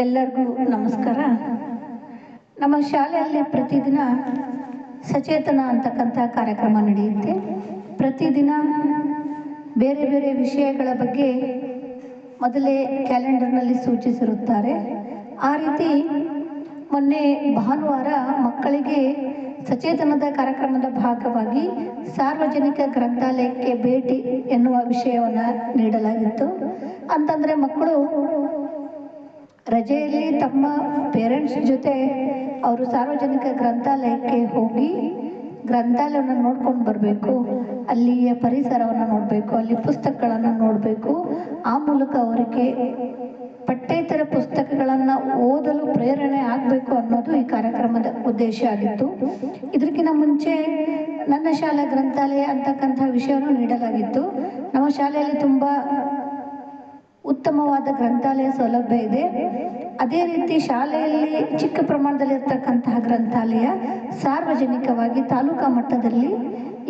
ಎಲ್ಲರಿಗೂ ನಮಸ್ಕಾರ. ನಮ್ಮ ಶಾಲೆಯಲ್ಲಿ ಪ್ರತಿದಿನ ಸಚೇತನ ಅಂತಕ್ಕಂಥ ಕಾರ್ಯಕ್ರಮ ನಡೆಯುತ್ತೆ. ಪ್ರತಿದಿನ ಬೇರೆ ಬೇರೆ ವಿಷಯಗಳ ಬಗ್ಗೆ ಮೊದಲೇ ಕ್ಯಾಲೆಂಡರ್ನಲ್ಲಿ ಸೂಚಿಸಿರುತ್ತಾರೆ. ಆ ರೀತಿ ಮೊನ್ನೆ ಭಾನುವಾರ ಮಕ್ಕಳಿಗೆ ಸಚೇತನದ ಕಾರ್ಯಕ್ರಮದ ಭಾಗವಾಗಿ ಸಾರ್ವಜನಿಕ ಗ್ರಂಥಾಲಯಕ್ಕೆ ಭೇಟಿ ಎನ್ನುವ ವಿಷಯವನ್ನು ನೀಡಲಾಗಿತ್ತು. ಅಂತಂದರೆ ಮಕ್ಕಳು ರಜೆಯಲ್ಲಿ ತಮ್ಮ ಪೇರೆಂಟ್ಸ್ ಜೊತೆ ಅವರು ಸಾರ್ವಜನಿಕ ಗ್ರಂಥಾಲಯಕ್ಕೆ ಹೋಗಿ ಗ್ರಂಥಾಲಯವನ್ನು ನೋಡ್ಕೊಂಡು ಬರಬೇಕು. ಅಲ್ಲಿಯ ಪರಿಸರವನ್ನು ನೋಡಬೇಕು, ಅಲ್ಲಿ ಪುಸ್ತಕಗಳನ್ನು ನೋಡಬೇಕು. ಆ ಮೂಲಕ ಅವರಿಗೆ ಪಠ್ಯೇತರ ಪುಸ್ತಕಗಳನ್ನು ಓದಲು ಪ್ರೇರಣೆ ಆಗಬೇಕು ಅನ್ನೋದು ಈ ಕಾರ್ಯಕ್ರಮದ ಉದ್ದೇಶ ಆಗಿತ್ತು. ಇದಕ್ಕಿಂತ ಮುಂಚೆ ನನ್ನ ಶಾಲಾ ಗ್ರಂಥಾಲಯ ಅಂತಕ್ಕಂಥ ವಿಷಯವನ್ನು ನೀಡಲಾಗಿತ್ತು. ನಮ್ಮ ಶಾಲೆಯಲ್ಲಿ ತುಂಬ ಉತ್ತಮವಾದ ಗ್ರಂಥಾಲಯ ಸೌಲಭ್ಯ ಇದೆ. ಅದೇ ರೀತಿ ಶಾಲೆಯಲ್ಲಿ ಚಿಕ್ಕ ಪ್ರಮಾಣದಲ್ಲಿ ಇರ್ತಕ್ಕಂತಹ ಗ್ರಂಥಾಲಯ ಸಾರ್ವಜನಿಕವಾಗಿ ತಾಲೂಕಾ ಮಟ್ಟದಲ್ಲಿ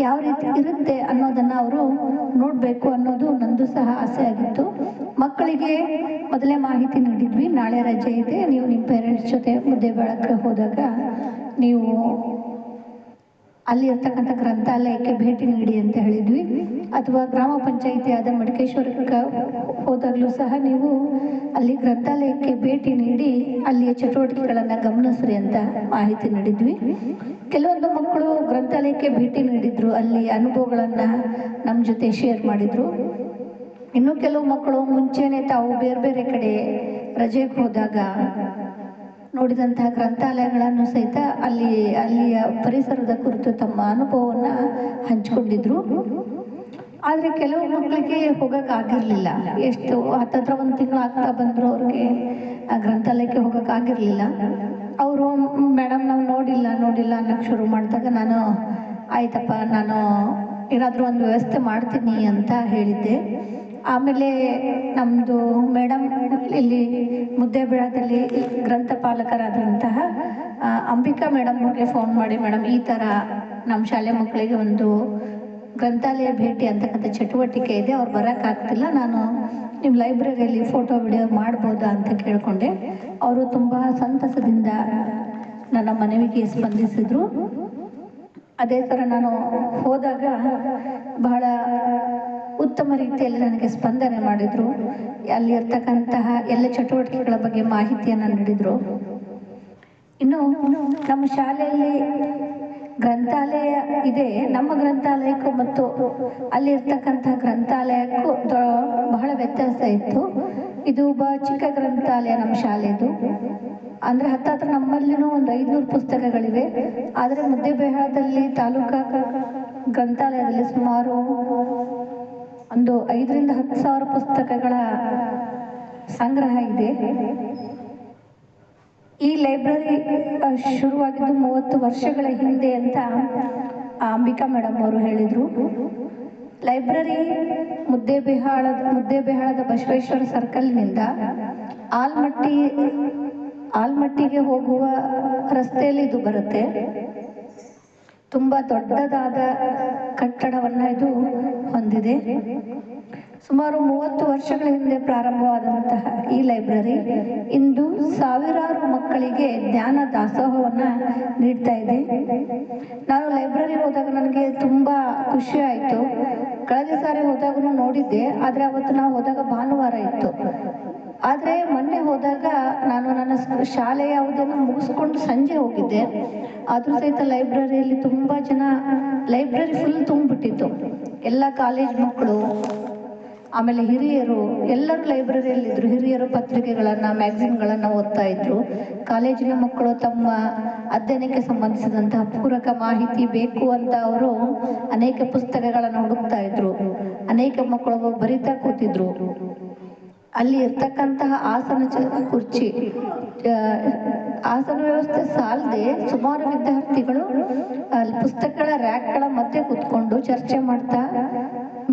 ಯಾವ ರೀತಿ ಇರುತ್ತೆ ಅನ್ನೋದನ್ನು ಅವರು ನೋಡಬೇಕು ಅನ್ನೋದು ನಂದು ಸಹ ಆಸೆ ಆಗಿತ್ತು. ಮಕ್ಕಳಿಗೆ ಮೊದಲೇ ಮಾಹಿತಿ ನೀಡಿದ್ವಿ, ನಾಳೆ ರಜೆ ಇದೆ, ನೀವು ನಿಮ್ಮ ಪೇರೆಂಟ್ಸ್ ಜೊತೆ ಮುದ್ದೆ ಬೆಳಕ್ಕೆ ಹೋದಾಗ ನೀವು ಅಲ್ಲಿ ಇರ್ತಕ್ಕಂಥ ಗ್ರಂಥಾಲಯಕ್ಕೆ ಭೇಟಿ ನೀಡಿ ಅಂತ ಹೇಳಿದ್ವಿ. ಅಥವಾ ಗ್ರಾಮ ಪಂಚಾಯಿತಿ ಆದ ಮಡಿಕೇಶ್ವರಕ್ಕೆ ಹೋದಾಗಲೂ ಸಹ ನೀವು ಅಲ್ಲಿ ಗ್ರಂಥಾಲಯಕ್ಕೆ ಭೇಟಿ ನೀಡಿ ಅಲ್ಲಿಯ ಚಟುವಟಿಕೆಗಳನ್ನು ಗಮನಿಸ್ರಿ ಅಂತ ಮಾಹಿತಿ ನೀಡಿದ್ವಿ. ಕೆಲವೊಂದು ಮಕ್ಕಳು ಗ್ರಂಥಾಲಯಕ್ಕೆ ಭೇಟಿ ನೀಡಿದ್ರು, ಅಲ್ಲಿ ಅನುಭವಗಳನ್ನು ನಮ್ಮ ಜೊತೆ ಶೇರ್ ಮಾಡಿದ್ರು. ಇನ್ನು ಕೆಲವು ಮಕ್ಕಳು ಮುಂಚೆನೆ ತಾವು ಬೇರೆ ಬೇರೆ ಕಡೆ ರಜೆಗೆ ಹೋದಾಗ ನೋಡಿದಂತಹ ಗ್ರಂಥಾಲಯಗಳನ್ನು ಸಹಿತ ಅಲ್ಲಿ ಅಲ್ಲಿಯ ಪರಿಸರದ ಕುರಿತು ತಮ್ಮ ಅನುಭವವನ್ನು ಹಂಚಿಕೊಂಡಿದ್ರು. ಆದರೆ ಕೆಲವು ಮಕ್ಕಳಿಗೆ ಹೋಗೋಕ್ಕಾಗಿರಲಿಲ್ಲ. ಎಷ್ಟು ಹತ್ತತ್ರ ಒಂದು ತಿಂಗಳು ಆಗ್ತಾ ಬಂದ್ರು ಅವ್ರಿಗೆ ಗ್ರಂಥಾಲಯಕ್ಕೆ ಹೋಗೋಕ್ಕಾಗಿರಲಿಲ್ಲ. ಅವರು ಮೇಡಮ್, ನಾವು ನೋಡಿಲ್ಲ ನೋಡಿಲ್ಲ ಅನ್ನೋಕ್ಕೆ ಶುರು ಮಾಡಿದಾಗ ನಾನು, ಆಯ್ತಪ್ಪ, ನಾನು ಏನಾದರೂ ಒಂದು ವ್ಯವಸ್ಥೆ ಮಾಡ್ತೀನಿ ಅಂತ ಹೇಳಿದ್ದೆ. ಆಮೇಲೆ ನಮ್ಮದು ಮೇಡಮ್ ಇಲ್ಲಿ ಮುದ್ದೇಬೇಳದಲ್ಲಿ ಗ್ರಂಥಪಾಲಕರಾದಂತಹ ಅಂಬಿಕಾ ಮೇಡಮ್ಗೆ ಫೋನ್ ಮಾಡಿ, ಮೇಡಮ್, ಈ ಥರ ನಮ್ಮ ಶಾಲೆ ಮಕ್ಕಳಿಗೆ ಒಂದು ಗ್ರಂಥಾಲಯ ಭೇಟಿ ಅಂತಕ್ಕಂಥ ಚಟುವಟಿಕೆ ಇದೆ, ಅವ್ರು ಬರೋಕ್ಕಾಗ್ತಿಲ್ಲ ನಾನು ನಿಮ್ಮ ಲೈಬ್ರರಿಯಲ್ಲಿ ಫೋಟೋ, ವಿಡಿಯೋ ಮಾಡ್ಬೋದಾ ಅಂತ ಕೇಳಿಕೊಂಡೆ. ಅವರು ತುಂಬ ಸಂತಸದಿಂದ ನನ್ನ ಮನವಿಗೆ ಸ್ಪಂದಿಸಿದರು. ಅದೇ ಥರ ನಾನು ಹೋದಾಗ ಬಹಳ ಉತ್ತಮ ರೀತಿಯಲ್ಲಿ ನನಗೆ ಸ್ಪಂದನೆ ಮಾಡಿದರು. ಅಲ್ಲಿರ್ತಕ್ಕಂತಹ ಎಲ್ಲ ಚಟುವಟಿಕೆಗಳ ಬಗ್ಗೆ ಮಾಹಿತಿಯನ್ನು ನೀಡಿದರು. ಇನ್ನು ನಮ್ಮ ಶಾಲೆಯಲ್ಲಿ ಗ್ರಂಥಾಲಯ ಇದೆ. ನಮ್ಮ ಗ್ರಂಥಾಲಯಕ್ಕೂ ಮತ್ತು ಅಲ್ಲಿ ಇರ್ತಕ್ಕಂಥ ಗ್ರಂಥಾಲಯಕ್ಕೂ ಬಹಳ ವ್ಯತ್ಯಾಸ ಇತ್ತು. ಇದು ಒಬ್ಬ ಚಿಕ್ಕ ಗ್ರಂಥಾಲಯ ನಮ್ಮ ಶಾಲೆದು. ಅಂದರೆ ಹತ್ತತ್ರ ನಮ್ಮಲ್ಲಿನೂ ಒಂದು ಐದುನೂರು ಪುಸ್ತಕಗಳಿವೆ. ಆದರೆ ಮುದ್ದೆಬೇಹಾಳದಲ್ಲಿ ತಾಲೂಕಾ ಗ್ರಂಥಾಲಯದಲ್ಲಿ ಸುಮಾರು ಒಂದು ಐದರಿಂದ ಹತ್ತು ಸಾವಿರ ಪುಸ್ತಕಗಳ ಸಂಗ್ರಹ ಇದೆ. ಈ ಲೈಬ್ರರಿ ಶುರುವಾಗಿದ್ದು ಮೂವತ್ತು ವರ್ಷಗಳ ಹಿಂದೆ ಅಂತ ಅಂಬಿಕಾ ಮೇಡಮ್ ಅವರು ಹೇಳಿದರು. ಲೈಬ್ರರಿ ಮುದ್ದೇಬಿಹಾಳದ ಮುದ್ದೇಬಿಹಾಳದ ಬಸವೇಶ್ವರ ಸರ್ಕಲ್ನಿಂದ ಆಲ್ಮಟ್ಟಿ, ಆಲ್ಮಟ್ಟಿಗೆ ಹೋಗುವ ರಸ್ತೆಯಲ್ಲಿ ಇದು ಬರುತ್ತೆ. ತುಂಬ ದೊಡ್ಡದಾದ ಕಟ್ಟಡವನ್ನು ಇದು ಹೊಂದಿದೆ. ಸುಮಾರು ಮೂವತ್ತು ವರ್ಷಗಳ ಹಿಂದೆ ಪ್ರಾರಂಭವಾದಂತಹ ಈ ಲೈಬ್ರರಿ ಇಂದು ಸಾವಿರಾರು ಮಕ್ಕಳಿಗೆ ಜ್ಞಾನ ದಾಸೋಹವನ್ನು ನೀಡ್ತಾ ಇದೆ. ನಾನು ಲೈಬ್ರರಿ ಹೋದಾಗ ನನಗೆ ತುಂಬ ಖುಷಿ ಆಯಿತು. ಕಳೆದ ಸಾರಿ ಹೋದಾಗೂ ನೋಡಿದ್ದೆ, ಆದರೆ ಅವತ್ತು ನಾವು ಹೋದಾಗ ಭಾನುವಾರ ಇತ್ತು. ಆದರೆ ಮೊನ್ನೆ ಹೋದಾಗ ನಾನು ನನ್ನ ಶಾಲೆ ಯಾವುದನ್ನು ಮುಗಿಸ್ಕೊಂಡು ಸಂಜೆ ಹೋಗಿದ್ದೆ. ಆದರೂ ಸಹಿತ ಲೈಬ್ರರಿಯಲ್ಲಿ ತುಂಬ ಜನ, ಲೈಬ್ರರಿ ಫುಲ್ ತುಂಬಿಬಿಟ್ಟಿತ್ತು ಎಲ್ಲ ಕಾಲೇಜ್ ಮಕ್ಕಳು ಆಮೇಲೆ ಹಿರಿಯರು, ಎಲ್ಲರೂ ಲೈಬ್ರರಿಯಲ್ಲಿದ್ದರು ಹಿರಿಯರು ಪತ್ರಿಕೆಗಳನ್ನು ಮ್ಯಾಗ್ಝಿನ್ಗಳನ್ನು ಓದ್ತಾ ಇದ್ರು. ಕಾಲೇಜಿನ ಮಕ್ಕಳು ತಮ್ಮ ಅಧ್ಯಯನಕ್ಕೆ ಸಂಬಂಧಿಸಿದಂತಹ ಪೂರಕ ಮಾಹಿತಿ ಬೇಕು ಅಂತ ಅವರು ಅನೇಕ ಪುಸ್ತಕಗಳನ್ನು ಹುಡುಕ್ತಾ ಇದ್ರು. ಅನೇಕ ಮಕ್ಕಳು ಬರಿತಾ ಕೂತಿದ್ರು. ಅಲ್ಲಿ ಇರ್ತಕ್ಕಂತಹ ಆಸನ ಕುರ್ಚಿ ಆಸನ ವ್ಯವಸ್ಥೆ ಸಾಲದೆ ಸುಮಾರು ವಿದ್ಯಾರ್ಥಿಗಳು ಅಲ್ಲಿ ಪುಸ್ತಕಗಳ ರ್ಯಾಕ್ಗಳ ಮಧ್ಯೆ ಕೂತ್ಕೊಂಡು ಚರ್ಚೆ ಮಾಡ್ತಾ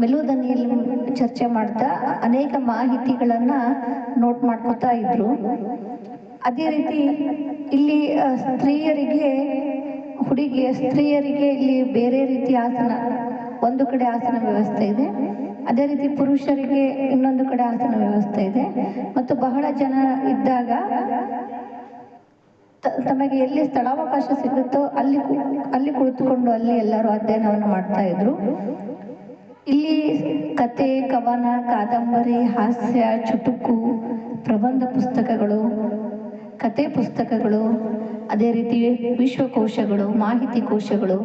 ಮೆಲುದನಿಯಲ್ಲಿ ಚರ್ಚೆ ಮಾಡ್ತಾ ಅನೇಕ ಮಾಹಿತಿಗಳನ್ನ ನೋಟ್ ಮಾಡ್ಕೊತಾ ಇದ್ರು. ಅದೇ ರೀತಿ ಇಲ್ಲಿ ಸ್ತ್ರೀಯರಿಗೆ, ಹುಡುಗಿಯ ಸ್ತ್ರೀಯರಿಗೆ ಇಲ್ಲಿ ಬೇರೆ ರೀತಿಯ ಆಸನ, ಒಂದು ಕಡೆ ಆಸನ ವ್ಯವಸ್ಥೆ ಇದೆ. ಅದೇ ರೀತಿ ಪುರುಷರಿಗೆ ಇನ್ನೊಂದು ಕಡೆ ಆಸನ ವ್ಯವಸ್ಥೆ ಇದೆ. ಮತ್ತು ಬಹಳ ಜನ ಇದ್ದಾಗ ತಮಗೆ ಎಲ್ಲಿ ಸ್ಥಳಾವಕಾಶ ಸಿಗುತ್ತೋ ಅಲ್ಲಿ ಅಲ್ಲಿ ಕುಳಿತುಕೊಂಡು ಅಲ್ಲಿ ಎಲ್ಲರೂ ಅಧ್ಯಯನವನ್ನು ಮಾಡ್ತಾ ಇದ್ರು. ಇಲ್ಲಿ ಕತೆ, ಕವನ, ಕಾದಂಬರಿ, ಹಾಸ್ಯ, ಚುಟುಕು, ಪ್ರಬಂಧ ಪುಸ್ತಕಗಳು, ಕತೆ ಪುಸ್ತಕಗಳು, ಅದೇ ರೀತಿ ವಿಶ್ವಕೋಶಗಳು, ಮಾಹಿತಿ ಕೋಶಗಳು,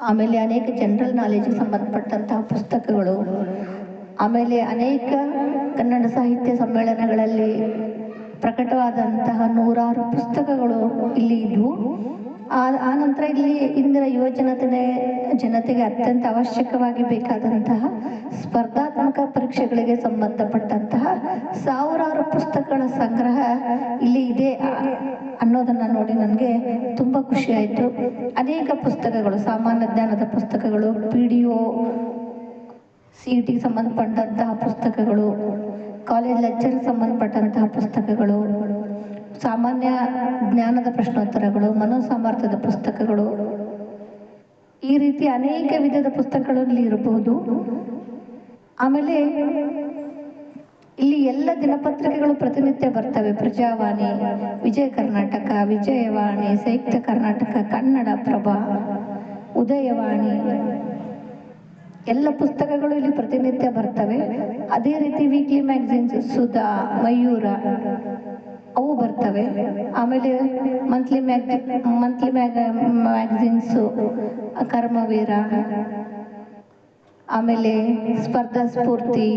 ಆಮೇಲೆ ಅನೇಕ ಜನರಲ್ ನಾಲೆಜ್ಗೆ ಸಂಬಂಧಪಟ್ಟಂತಹ ಪುಸ್ತಕಗಳು, ಆಮೇಲೆ ಅನೇಕ ಕನ್ನಡ ಸಾಹಿತ್ಯ ಸಮ್ಮೇಳನಗಳಲ್ಲಿ ಪ್ರಕಟವಾದಂತಹ ನೂರಾರು ಪುಸ್ತಕಗಳು ಇಲ್ಲಿ ಇದ್ವು. ಆ ಆ ನಂತರ ಇಲ್ಲಿ ಇಂದಿನ ಯುವ ಜನತೆ ಜನತೆಗೆ ಅತ್ಯಂತ ಅವಶ್ಯಕವಾಗಿ ಬೇಕಾದಂತಹ ಸ್ಪರ್ಧಾತ್ಮಕ ಪರೀಕ್ಷೆಗಳಿಗೆ ಸಂಬಂಧಪಟ್ಟಂತಹ ಸಾವಿರಾರು ಪುಸ್ತಕಗಳ ಸಂಗ್ರಹ ಇಲ್ಲಿ ಇದೆ ಅನ್ನೋದನ್ನ ನೋಡಿ ನನಗೆ ತುಂಬ ಖುಷಿ ಆಯಿತು. ಅನೇಕ ಪುಸ್ತಕಗಳು, ಸಾಮಾನ್ಯ ಜ್ಞಾನದ ಪುಸ್ತಕಗಳು, P D O, C E ಸಂಬಂಧಪಟ್ಟಂತಹ ಪುಸ್ತಕಗಳು, ಕಾಲೇಜ್ ಲೆಕ್ಚರ್ಗೆ ಸಂಬಂಧಪಟ್ಟಂತಹ ಪುಸ್ತಕಗಳು ಸಾಮಾನ್ಯ ಜ್ಞಾನದ ಪ್ರಶ್ನೋತ್ತರಗಳು, ಮನೋಸಾಮರ್ಥ್ಯದ ಪುಸ್ತಕಗಳು. ಈ ರೀತಿ ಅನೇಕ ವಿಧದ ಪುಸ್ತಕಗಳು ಇಲ್ಲಿ ಇರಬಹುದು. ಆಮೇಲೆ ಇಲ್ಲಿ ಎಲ್ಲ ದಿನಪತ್ರಿಕೆಗಳು ಪ್ರತಿನಿತ್ಯ ಬರ್ತವೆ. ಪ್ರಜಾವಾಣಿ, ವಿಜಯ ಕರ್ನಾಟಕ, ವಿಜಯವಾಣಿ, ಸಂಯುಕ್ತ ಕರ್ನಾಟಕ, ಕನ್ನಡ ಪ್ರಭ, ಉದಯವಾಣಿ. ಎಲ್ಲ ಪುಸ್ತಕಗಳು ಇಲ್ಲಿ ಪ್ರತಿನಿತ್ಯ ಬರ್ತವೆ. ಅದೇ ರೀತಿ ವೀಕ್ಲಿ ಮ್ಯಾಗಝಿನ್ಸ್ ಸುಧಾ, ಮಯೂರ ಅವು ಬರ್ತವೆ. ಆಮೇಲೆ ಮಂತ್ಲಿ ಮ್ಯಾಗ್ ಮಂತ್ಲಿ ಮ್ಯಾಗ ಮ್ಯಾಗಝಿನ್ಸು ಕರ್ಮವೀರ, ಆಮೇಲೆ ಸ್ಪರ್ಧಾ ಸ್ಫೂರ್ತಿ,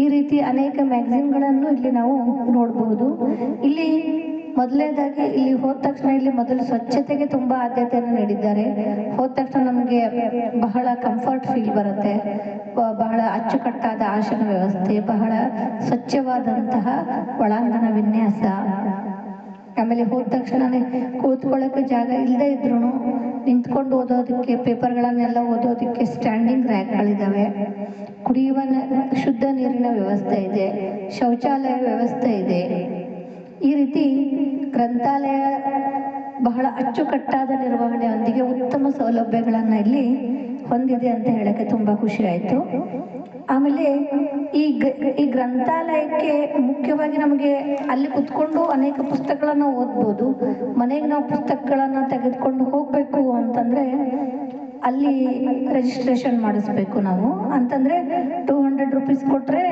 ಈ ರೀತಿ ಅನೇಕ ಮ್ಯಾಗಝಿನ್ಗಳನ್ನು ಇಲ್ಲಿ ನಾವು ನೋಡಬಹುದು ಇಲ್ಲಿ ಮೊದಲನೇದಾಗಿ ಇಲ್ಲಿ ಹೋದ ತಕ್ಷಣ ಇಲ್ಲಿ ಮೊದಲು ಸ್ವಚ್ಛತೆಗೆ ತುಂಬ ಆದ್ಯತೆಯನ್ನು ನೀಡಿದ್ದಾರೆ. ಹೋದ ತಕ್ಷಣ ನಮಗೆ ಬಹಳ ಕಂಫರ್ಟ್ ಫೀಲ್ ಬರುತ್ತೆ. ಬಹಳ ಅಚ್ಚುಕಟ್ಟಾದ ಆಸನ ವ್ಯವಸ್ಥೆ, ಬಹಳ ಸ್ವಚ್ಛವಾದಂತಹ ಒಳಾಂಗಣ ವಿನ್ಯಾಸ. ಆಮೇಲೆ ಹೋದ ತಕ್ಷಣನೇ ಕೂತ್ಕೊಳ್ಳೋಕೆ ಜಾಗ ಇಲ್ಲದೆ ಇದ್ರೂ ನಿಂತ್ಕೊಂಡು ಓದೋದಕ್ಕೆ, ಪೇಪರ್ಗಳನ್ನೆಲ್ಲ ಓದೋದಕ್ಕೆ ಸ್ಟ್ಯಾಂಡಿಂಗ್ ರ್ಯಾಕ್ಗಳಿದ್ದಾವೆ ಕುಡಿಯುವ ಶುದ್ಧ ನೀರಿನ ವ್ಯವಸ್ಥೆ ಇದೆ. ಶೌಚಾಲಯ ವ್ಯವಸ್ಥೆ ಇದೆ. ಈ ರೀತಿ ಗ್ರಂಥಾಲಯ ಬಹಳ ಅಚ್ಚುಕಟ್ಟಾದ ನಿರ್ವಹಣೆಯೊಂದಿಗೆ ಉತ್ತಮ ಸೌಲಭ್ಯಗಳನ್ನು ಇಲ್ಲಿ ಹೊಂದಿದೆ ಅಂತ ಹೇಳಕ್ಕೆ ತುಂಬ ಖುಷಿ ಆಯ್ತು. ಆಮೇಲೆ ಈ ಈ ಗ್ರಂಥಾಲಯಕ್ಕೆ ಮುಖ್ಯವಾಗಿ ನಮಗೆ ಅಲ್ಲಿ ಕುತ್ಕೊಂಡು ಅನೇಕ ಪುಸ್ತಕಗಳನ್ನು ಓದ್ಬೋದು. ಮನೆಗೆ ನಾವು ಪುಸ್ತಕಗಳನ್ನು ತೆಗೆದುಕೊಂಡು ಹೋಗಬೇಕು ಅಂತಂದರೆ ಅಲ್ಲಿ ರಿಜಿಸ್ಟ್ರೇಷನ್ ಮಾಡಿಸ್ಬೇಕು ನಾವು. ಅಂತಂದರೆ ಟೂ ಹಂಡ್ರೆಡ್ ರುಪೀಸ್ ಕೊಟ್ಟರೆ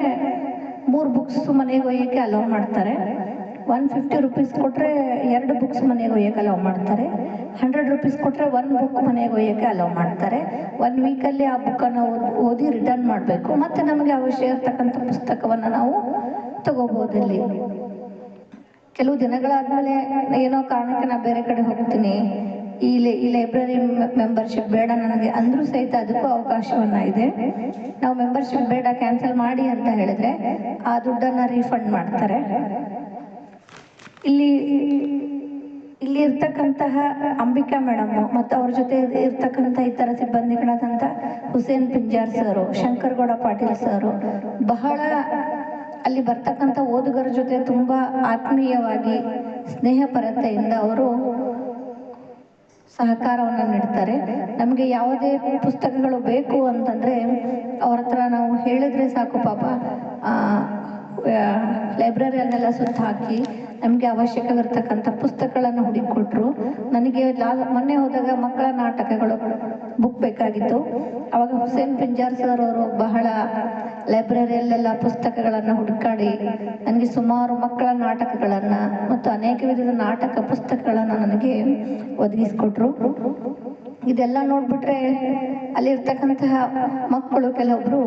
ಮೂರು ಬುಕ್ಸ್ ಮನೆಗೆ ಒಯ್ಯೋಕ್ಕೆ ಅಲೋ ಮಾಡ್ತಾರೆ. ಒನ್ ಫಿಫ್ಟಿ ರುಪೀಸ್ ಕೊಟ್ಟರೆ ಎರಡು ಬುಕ್ಸ್ ಮನೆಗೆ ಒಯ್ಯೋಕ್ಕೆ ಅಲೋ ಮಾಡ್ತಾರೆ. ಹಂಡ್ರೆಡ್ ರುಪೀಸ್ ಕೊಟ್ಟರೆ ಒನ್ ಬುಕ್ ಮನೆಗೆ ಒಯ್ಯೋಕ್ಕೆ ಅಲೋ ಮಾಡ್ತಾರೆ. ಒನ್ ವೀಕಲ್ಲಿ ಆ ಬುಕ್ಕನ್ನು ಓದಿ ರಿಟರ್ನ್ ಮಾಡಬೇಕು. ಮತ್ತು ನಮಗೆ ಅವಶ್ಯ ಇರತಕ್ಕಂಥ ಪುಸ್ತಕವನ್ನು ನಾವು ತಗೋಬೋದು ಇಲ್ಲಿ. ಕೆಲವು ದಿನಗಳಾದ್ಮೇಲೆ ಏನೋ ಕಾರಣಕ್ಕೆ ನಾ ಬೇರೆ ಕಡೆ ಹೋಗ್ತೀನಿ. ಈ ಈ ಲೈಬ್ರರಿ ಮೆಂಬರ್ಶಿಪ್ ಬೇಡ ನನಗೆ ಅಂದ್ರೂ ಸಹಿತ ಅದಕ್ಕೂ ಅವಕಾಶವನ್ನ ಇದೆ. ನಾವು ಮೆಂಬರ್ಶಿಪ್ ಬೇಡ ಕ್ಯಾನ್ಸಲ್ ಮಾಡಿ ಅಂತ ಹೇಳಿದ್ರೆ ಆ ದುಡ್ಡನ್ನ ರೀಫಂಡ್ ಮಾಡ್ತಾರೆ. ಇಲ್ಲಿ ಇಲ್ಲಿ ಇರ್ತಕ್ಕಂತಹ ಅಂಬಿಕಾ ಮೇಡಮ್ ಮತ್ತು ಅವ್ರ ಜೊತೆ ಇರ್ತಕ್ಕಂಥ ಇತರ ಸಿಬ್ಬಂದಿಗಳಾದಂಥ ಹುಸೇನ್ ಪಿಂಜಾರ್ ಸರು, ಶಂಕರಗೌಡ ಪಾಟೀಲ್ ಸರ್, ಬಹಳ ಅಲ್ಲಿ ಬರ್ತಕ್ಕಂಥ ಓದುಗರ ಜೊತೆ ತುಂಬ ಆತ್ಮೀಯವಾಗಿ ಸ್ನೇಹಪರತೆಯಿಂದ ಅವರು ಸಹಕಾರವನ್ನು ನೀಡ್ತಾರೆ. ನಮಗೆ ಯಾವುದೇ ಪುಸ್ತಕಗಳು ಬೇಕು ಅಂತಂದರೆ ಅವ್ರ ಹತ್ರ ನಾವು ಹೇಳಿದ್ರೆ ಸಾಕು ಪಾಪ ಲೈಬ್ರರಿಯನ್ನೆಲ್ಲ ಸುತ್ತ ಹಾಕಿ ನಮಗೆ ಅವಶ್ಯಕವಿರ್ತಕ್ಕಂಥ ಪುಸ್ತಕಗಳನ್ನು ಹುಡುಕಿಕೊಟ್ರು. ನನಗೆ ಲಾ, ಮೊನ್ನೆ ಹೋದಾಗ ಮಕ್ಕಳ ನಾಟಕಗಳು ಬುಕ್ ಬೇಕಾಗಿತ್ತು. ಅವಾಗ ಹುಸೇನ್ ಪಿಂಜಾರ್ ಸರ್ ಅವರು ಬಹಳ ಲೈಬ್ರರಿಯಲ್ಲೆಲ್ಲ ಪುಸ್ತಕಗಳನ್ನು ಹುಡುಕಾಡಿ ನನಗೆ ಸುಮಾರು ಮಕ್ಕಳ ನಾಟಕಗಳನ್ನು ಮತ್ತು ಅನೇಕ ವಿಧದ ನಾಟಕ ಪುಸ್ತಕಗಳನ್ನು ನನಗೆ ಒದಗಿಸಿಕೊಟ್ರು. ಇದೆಲ್ಲ ನೋಡ್ಬಿಟ್ರೆ ಅಲ್ಲಿರ್ತಕ್ಕಂತಹ ಮಕ್ಕಳು ಕೆಲವೊಬ್ರು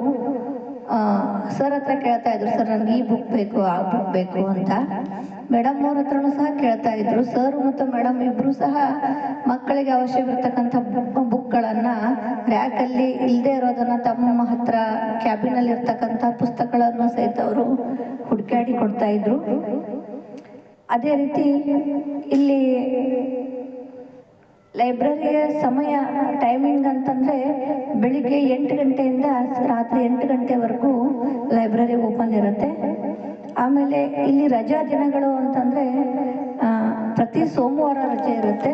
ಸರ್ ಹತ್ರ ಕೇಳ್ತಾ ಇದ್ರು ಸರ್ ನನಗೆ ಈ ಬುಕ್ ಬೇಕು, ಆ ಬುಕ್ ಬೇಕು ಅಂತ. ಮೇಡಮ್ ಅವ್ರ ಹತ್ರನು ಸಹ ಕೇಳ್ತಾ ಇದ್ರು. ಸರ್ ಮತ್ತು ಮೇಡಮ್ ಇಬ್ರು ಸಹ ಮಕ್ಕಳಿಗೆ ಅವಶ್ಯವಿರ್ತಕ್ಕಂಥ ಬುಕ್ಗಳನ್ನು ರ್ಯಾಕಲ್ಲಿ ಇಲ್ಲದೆ ಇರೋದನ್ನ ತಮ್ಮ ಹತ್ರ ಕ್ಯಾಬಿನಲ್ಲಿ ಇರ್ತಕ್ಕಂಥ ಪುಸ್ತಕಗಳನ್ನು ಸಹಿತ ಅವರು ಹುಡುಕಾಡಿ ಕೊಡ್ತಾ ಇದ್ರು. ಅದೇ ರೀತಿ ಇಲ್ಲಿ ಲೈಬ್ರರಿಯ ಸಮಯ ಟೈಮಿಂಗ್ ಅಂತಂದರೆ ಬೆಳಿಗ್ಗೆ ಎಂಟು ಗಂಟೆಯಿಂದ ರಾತ್ರಿ ಎಂಟು ಗಂಟೆವರೆಗೂ ಲೈಬ್ರರಿ ಓಪನ್ ಇರುತ್ತೆ. ಆಮೇಲೆ ಇಲ್ಲಿ ರಜಾ ದಿನಗಳು ಅಂತಂದರೆ ಪ್ರತಿ ಸೋಮವಾರ ರಜೆ ಇರುತ್ತೆ.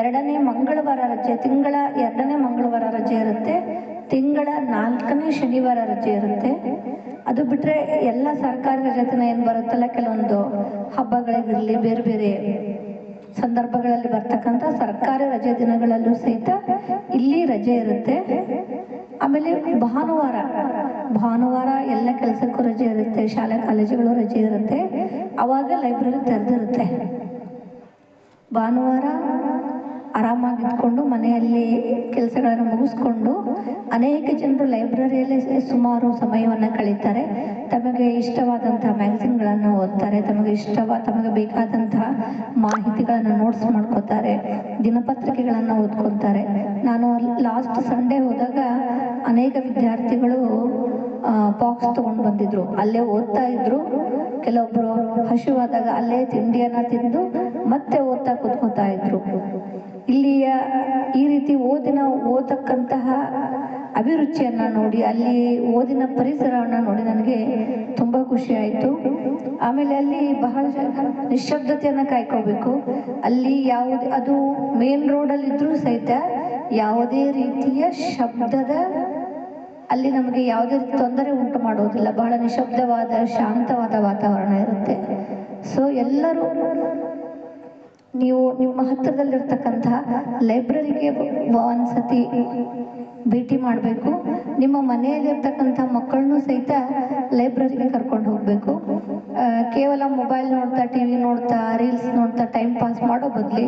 ಎರಡನೇ ಮಂಗಳವಾರ ರಜೆ, ತಿಂಗಳ ಎರಡನೇ ಮಂಗಳವಾರ ರಜೆ ಇರುತ್ತೆ. ತಿಂಗಳ ನಾಲ್ಕನೇ ಶನಿವಾರ ರಜೆ ಇರುತ್ತೆ. ಅದು ಬಿಟ್ಟರೆ ಎಲ್ಲ ಸರ್ಕಾರಿ ರಜೆ ದಿನ ಏನು ಬರುತ್ತಲ್ಲ, ಕೆಲವೊಂದು ಹಬ್ಬಗಳಿಗಿರಲಿ, ಬೇರೆ ಬೇರೆ ಸಂದರ್ಭಗಳಲ್ಲಿ ಬರ್ತಕ್ಕಂಥ ಸರ್ಕಾರಿ ರಜೆ ದಿನಗಳಲ್ಲೂ ಸಹಿತ ಇಲ್ಲಿ ರಜೆ ಇರುತ್ತೆ. ಆಮೇಲೆ ಭಾನುವಾರ ಭಾನುವಾರ ಎಲ್ಲ ಕೆಲಸಕ್ಕೂ ರಜೆ ಇರುತ್ತೆ, ಶಾಲೆ ಕಾಲೇಜುಗಳು ರಜೆ ಇರುತ್ತೆ. ಅವಾಗ ಲೈಬ್ರರಿ ತೆರೆದಿರುತ್ತೆ. ಭಾನುವಾರ ಆರಾಮಾಗಿ ಇದ್ಕೊಂಡು ಮನೆಯಲ್ಲಿ ಕೆಲಸಗಳನ್ನು ಮುಗಿಸ್ಕೊಂಡು ಅನೇಕ ಜನರು ಲೈಬ್ರರಿಯಲ್ಲಿ ಸುಮಾರು ಸಮಯವನ್ನು ಕಳೀತಾರೆ. ತಮಗೆ ಇಷ್ಟವಾದಂತಹ ಮ್ಯಾಗಝಿನ್ಗಳನ್ನು ಓದ್ತಾರೆ, ತಮಗೆ ಇಷ್ಟವಾದ ತಮಗೆ ಬೇಕಾದಂತಹ ಮಾಹಿತಿಗಳನ್ನು ನೋಟ್ಸ್ ಮಾಡ್ಕೋತಾರೆ, ದಿನಪತ್ರಿಕೆಗಳನ್ನು ಓದ್ಕೊತಾರೆ. ನಾನು ಲಾಸ್ಟ್ ಸಂಡೇ ಹೋದಾಗ ಅನೇಕ ವಿದ್ಯಾರ್ಥಿಗಳು ಬಾಕ್ಸ್ ತಗೊಂಡು ಬಂದಿದ್ರು. ಅಲ್ಲೇ ಓದ್ತಾ ಇದ್ರು. ಕೆಲವೊಬ್ರು ಹಸಿವಾದಾಗ ಅಲ್ಲೇ ತಿಂಡಿಯನ್ನ ತಿಂದು ಮತ್ತೆ ಓದ್ತಾ ಕುತ್ಕೋತಾ ಇದ್ರು. ಇಲ್ಲಿಯ ಈ ರೀತಿ ಓದಿನ ಓದತಕ್ಕಂತಹ ಅಭಿರುಚಿಯನ್ನ ನೋಡಿ, ಅಲ್ಲಿ ಓದಿನ ಪರಿಸರವನ್ನು ನೋಡಿ ನನಗೆ ತುಂಬಾ ಖುಷಿ ಆಯಿತು. ಆಮೇಲೆ ಅಲ್ಲಿ ಬಹಳ ನಿಶ್ಶಬ್ದತೆಯನ್ನು ಕಾಯ್ಕೋಬೇಕು. ಅಲ್ಲಿ ಯಾವುದೇ, ಅದು ಮೇನ್ ರೋಡಲ್ಲಿ ಇದ್ರೂ ಸಹಿತ ಯಾವುದೇ ರೀತಿಯ ಶಬ್ದದ ಅಲ್ಲಿ ನಮಗೆ ಯಾವುದೇ ತೊಂದರೆ ಉಂಟು ಮಾಡುವುದಿಲ್ಲ. ಬಹಳ ನಿಶಬ್ದವಾದ, ಶಾಂತವಾದ ವಾತಾವರಣ ಇರುತ್ತೆ. ಸೊ ಎಲ್ಲರೂ ನೀವು, ನಿಮ್ಮ ಹತ್ತಿರದಲ್ಲಿರ್ತಕ್ಕಂತಹ ಲೈಬ್ರರಿಗೆ ಒಂದ್ಸತಿ ಭೇಟಿ ಮಾಡಬೇಕು. ನಿಮ್ಮ ಮನೆಯಲ್ಲಿರ್ತಕ್ಕಂಥ ಮಕ್ಕಳನ್ನೂ ಸಹಿತ ಲೈಬ್ರರಿಗೆ ಕರ್ಕೊಂಡು ಹೋಗಬೇಕು. ಕೇವಲ ಮೊಬೈಲ್ ನೋಡ್ತಾ ಟಿ ವಿ ನೋಡ್ತಾ, ರೀಲ್ಸ್ ನೋಡ್ತಾ ಟೈಮ್ ಪಾಸ್ ಮಾಡೋ ಬದಲಿ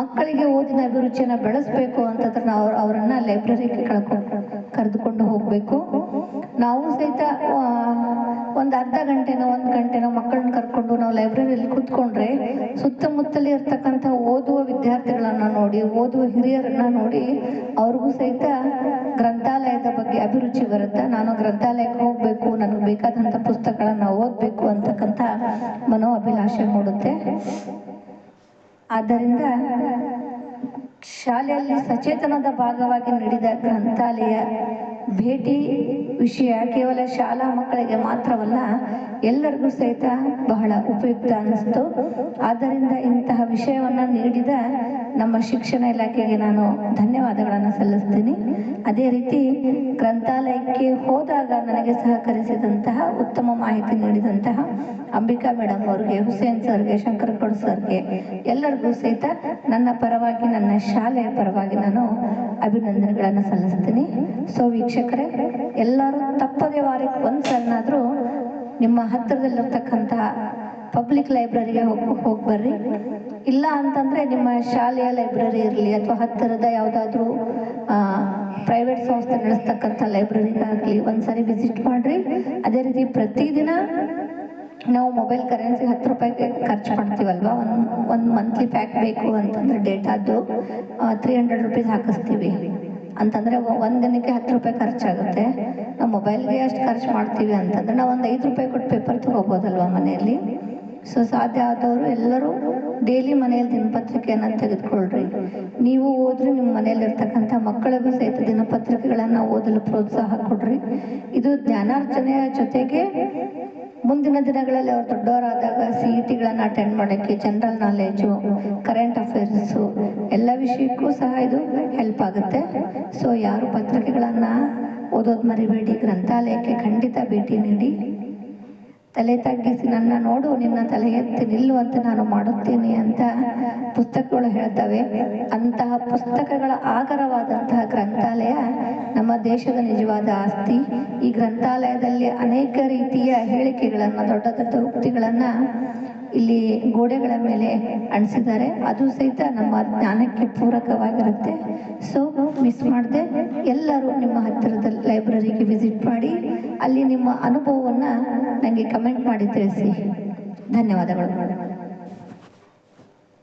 ಮಕ್ಕಳಿಗೆ ಓದಿನ ಅಭಿರುಚಿಯನ್ನು ಬೆಳೆಸಬೇಕು ಅಂತಂದ್ರೆ ನಾವು ಅವರನ್ನು ಲೈಬ್ರರಿಗೆ ಕಳ್ಕೊಂಡು ಕರೆದುಕೊಂಡು ಹೋಗಬೇಕು. ನಾವು ಸಹಿತ ಒಂದು ಅರ್ಧ ಗಂಟೆನೋ ಒಂದು ಗಂಟೆನೋ ಮಕ್ಕಳನ್ನ ಕರ್ಕೊಂಡು ನಾವು ಲೈಬ್ರರಿಯಲ್ಲಿ ಕೂತ್ಕೊಂಡ್ರೆ ಸುತ್ತಮುತ್ತಲೇ ಇರ್ತಕ್ಕಂಥ ಓದುವ ವಿದ್ಯಾರ್ಥಿಗಳನ್ನ ನೋಡಿ, ಓದುವ ಹಿರಿಯರನ್ನ ನೋಡಿ ಅವ್ರಿಗೂ ಸಹಿತ ಗ್ರಂಥಾಲಯದ ಬಗ್ಗೆ ಅಭಿರುಚಿ ಬರುತ್ತೆ. ನಾನು ಗ್ರಂಥಾಲಯಕ್ಕೆ ಹೋಗಬೇಕು, ನನಗೆ ಬೇಕಾದಂಥ ಪುಸ್ತಕಗಳನ್ನ ಓದಬೇಕು ಅಂತಕ್ಕಂಥ ಮನೋ ಅಭಿಲಾಷೆ ಮೂಡುತ್ತೆ. ಆದ್ದರಿಂದ ಶಾಲೆಯಲ್ಲಿ ಸಚೇತನದ ಭಾಗವಾಗಿ ನಡೆದ ಗ್ರಂಥಾಲಯ ಭೇಟಿ ವಿಷಯ ಕೇವಲ ಶಾಲಾ ಮಕ್ಕಳಿಗೆ ಮಾತ್ರವಲ್ಲ, ಎಲ್ಲರಿಗೂ ಸಹಿತ ಬಹಳ ಉಪಯುಕ್ತ ಅನ್ನಿಸ್ತು ಆದ್ದರಿಂದ ಇಂತಹ ವಿಷಯವನ್ನು ನೀಡಿದ ನಮ್ಮ ಶಿಕ್ಷಣ ಇಲಾಖೆಗೆ ನಾನು ಧನ್ಯವಾದಗಳನ್ನು ಸಲ್ಲಿಸ್ತೀನಿ. ಅದೇ ರೀತಿ ಗ್ರಂಥಾಲಯಕ್ಕೆ ಹೋದಾಗ ನನಗೆ ಸಹಕರಿಸಿದಂತಹ, ಉತ್ತಮ ಮಾಹಿತಿ ನೀಡಿದಂತಹ ಅಂಬಿಕಾ ಮೇಡಮ್ ಅವ್ರಿಗೆ, ಹುಸೇನ್ ಸರ್ಗೆ, ಶಂಕರಗೌಡ ಸರ್ಗೆ ಎಲ್ಲರಿಗೂ ಸಹಿತ ನನ್ನ ಪರವಾಗಿ, ನನ್ನ ಶಾಲೆಯ ಪರವಾಗಿ ನಾನು ಅಭಿನಂದನೆಗಳನ್ನು ಸಲ್ಲಿಸ್ತೀನಿ. ಸೊ ವೀಕ್ಷಕರೇ, ಎಲ್ಲರೂ ತಪ್ಪದೆ ವಾರಕ್ಕೆ ಒಂದು ಸಲನಾದರೂ ನಿಮ್ಮ ಹತ್ತಿರದಲ್ಲಿರ್ತಕ್ಕಂತಹ ಪಬ್ಲಿಕ್ ಲೈಬ್ರರಿಗೆ ಹೋಗಿ ಹೋಗಿ ಬರ್ರಿ. ಇಲ್ಲ ಅಂತಂದ್ರೆ ನಿಮ್ಮ ಶಾಲೆಯ ಲೈಬ್ರರಿ ಇರಲಿ ಅಥವಾ ಹತ್ತಿರದ ಯಾವುದಾದ್ರೂ ಪ್ರೈವೇಟ್ ಸಂಸ್ಥೆ ನಡೆಸ್ತಕ್ಕಂಥ ಲೈಬ್ರರಿಗಾಗಲಿ ಒಂದ್ಸರಿ ವಿಸಿಟ್ ಮಾಡ್ರಿ. ಅದೇ ರೀತಿ ಪ್ರತಿದಿನ ನಾವು ಮೊಬೈಲ್ ಕರೆನ್ಸಿ ಹತ್ತು ರೂಪಾಯಿಗೆ ಖರ್ಚು ಮಾಡ್ತೀವಲ್ವಾ? ಒಂದು ಒಂದು ಮಂತ್ಲಿ ಪ್ಯಾಕ್ ಬೇಕು ಅಂತಂದ್ರೆ ಡೇಟಾದ್ದು ತ್ರೀ ಹಂಡ್ರೆಡ್ ರುಪೀಸ್ ಹಾಕಿಸ್ತೀವಿ. ಅಂತಂದ್ರೆ ಒಂದು ದಿನಕ್ಕೆ ಹತ್ತು ರೂಪಾಯಿ ಖರ್ಚಾಗುತ್ತೆ. ನಾವು ಮೊಬೈಲ್ಗೆ ಅಷ್ಟು ಖರ್ಚು ಮಾಡ್ತೀವಿ ಅಂತಂದ್ರೆ ನಾವು ಒಂದು ಐದು ರೂಪಾಯಿ ಕೊಟ್ಟು ಪೇಪರ್ ತಗೋಬೋದಲ್ವಾ ಮನೆಯಲ್ಲಿ? ಸೊ ಸಾಧ್ಯ ಆದವರು ಎಲ್ಲರೂ ಡೈಲಿ ಮನೆಯಲ್ಲಿ ದಿನಪತ್ರಿಕೆಯನ್ನು ತೆಗೆದುಕೊಳ್ರಿ. ನೀವು ಓದ್ರಿ ನಿಮ್ಮ ಮನೆಯಲ್ಲಿರ್ತಕ್ಕಂಥ ಮಕ್ಕಳಿಗೂ ಸಹಿತ ದಿನಪತ್ರಿಕೆಗಳನ್ನು ಓದಲು ಪ್ರೋತ್ಸಾಹ ಕೊಡ್ರಿ. ಇದು ಜ್ಞಾನಾರ್ಜನೆಯ ಜೊತೆಗೆ ಮುಂದಿನ ದಿನಗಳಲ್ಲಿ ಅವ್ರು ದೊಡ್ಡವರಾದಾಗ ಸಿ ಇ ಟಿಗಳನ್ನು ಅಟೆಂಡ್ ಮಾಡೋಕ್ಕೆ ಜನರಲ್ ನಾಲೆಜು ಕರೆಂಟ್ ಅಫೇರ್ಸು ಎಲ್ಲ ವಿಷಯಕ್ಕೂ ಸಹ ಇದು ಹೆಲ್ಪ್ ಆಗುತ್ತೆ. ಸೊ ಯಾರು ಪತ್ರಿಕೆಗಳನ್ನು ಓದೋದು ಮರಿಬೇಡಿ, ಗ್ರಂಥಾಲಯಕ್ಕೆ ಖಂಡಿತ ಭೇಟಿ ನೀಡಿ. ತಲೆ ತಗ್ಗಿಸಿ ನನ್ನ ನೋಡು, ನಿನ್ನ ತಲೆ ಎತ್ತಿ ನಿಲ್ಲುವಂತೆ ನಾನು ಮಾಡುತ್ತೇನೆ ಅಂತ ಪುಸ್ತಕಗಳು ಹೇಳ್ತವೆ. ಅಂತಹ ಪುಸ್ತಕಗಳ ಆಗರವಾದಂತಹ ಗ್ರಂಥಾಲಯ ನಮ್ಮ ದೇಶದ ನಿಜವಾದ ಆಸ್ತಿ. ಈ ಗ್ರಂಥಾಲಯದಲ್ಲಿ ಅನೇಕ ರೀತಿಯ ಹೇಳಿಕೆಗಳನ್ನು, ದೊಡ್ಡ ದೊಡ್ಡ ಉಕ್ತಿಗಳನ್ನು ಇಲ್ಲಿ ಗೋಡೆಗಳ ಮೇಲೆ ಅಂಟಿಸಿದ್ದಾರೆ ಅದು ಸಹಿತ ನಮ್ಮ ಜ್ಞಾನಕ್ಕೆ ಪೂರಕವಾಗಿರುತ್ತೆ. ಸೊ ಮಿಸ್ ಮಾಡದೆ, ಎಲ್ಲರೂ ನಿಮ್ಮ ಹತ್ತಿರದ ಲೈಬ್ರರಿಗೆ ವಿಸಿಟ್ ಮಾಡಿ, ಅಲ್ಲಿ ನಿಮ್ಮ ಅನುಭವವನ್ನು ನನಗೆ ಕಮೆಂಟ್ ಮಾಡಿ ತಿಳಿಸಿ. ಧನ್ಯವಾದಗಳು.